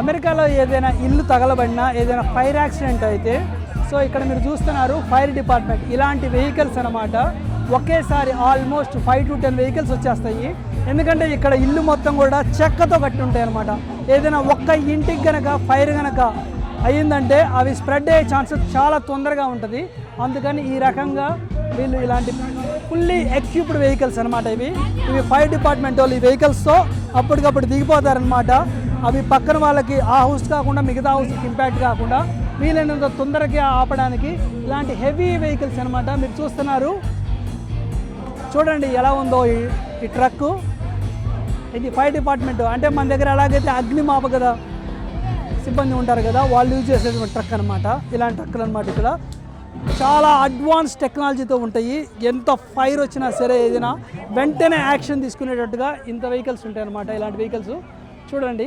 అమెరికాలో ఏదైనా ఇల్లు తగలబడినా ఏదైనా ఫైర్ యాక్సిడెంట్ అయితే సో ఇక్కడ మీరు చూస్తున్నారు ఫైర్ డిపార్ట్మెంట్. ఇలాంటి వెహికల్స్ అనమాట ఒకేసారి almost five to ten vehicles వచ్చేస్తాయి. ఎందుకంటే ఇక్కడ ఇల్లు మొత్తం కూడా చెక్కతో కట్టి ఉంటాయి అనమాట ఏదైనా ఒక్క ఇంటికి గనక ఫైర్ గనక అయ్యిందంటే అవి స్ప్రెడ్ అయ్యే ఛాన్సెస్ చాలా తొందరగా ఉంటుంది. అందుకని ఈ రకంగా వీళ్ళు ఇలాంటి ఫుల్లీ ఎక్విప్డ్ వెహికల్స్ అనమాట ఇవి. ఇవి ఫైర్ డిపార్ట్మెంట్ వాళ్ళు ఈ వెహికల్స్తో అప్పటికప్పుడు దిగిపోతారనమాట అవి పక్కన వాళ్ళకి ఆ హౌస్ కాకుండా మిగతా హౌస్కి ఇంపాక్ట్ కాకుండా వీలైనంత తొందరగా ఆపడానికి ఇలాంటి హెవీ వెహికల్స్ అనమాట మీరు చూస్తున్నారు. చూడండి ఎలా ఉందో ఈ ట్రక్కు ఇది ఫైర్ డిపార్ట్మెంట్ అంటే మన దగ్గర ఎలాగైతే అగ్నిమాప కదా సిబ్బంది ఉంటారు కదా వాళ్ళు యూజ్ చేసేటువంటి ట్రక్ అనమాట ఇలాంటి ట్రక్కులు అనమాట ఇక్కడ. చాలా అడ్వాన్స్ టెక్నాలజీతో ఉంటాయి. ఎంత ఫైర్ వచ్చినా సరే ఏదైనా వెంటనే యాక్షన్ తీసుకునేటట్టుగా ఇంత వెహికల్స్ ఉంటాయి అనమాట ఇలాంటి వెహికల్స్ చూడండి.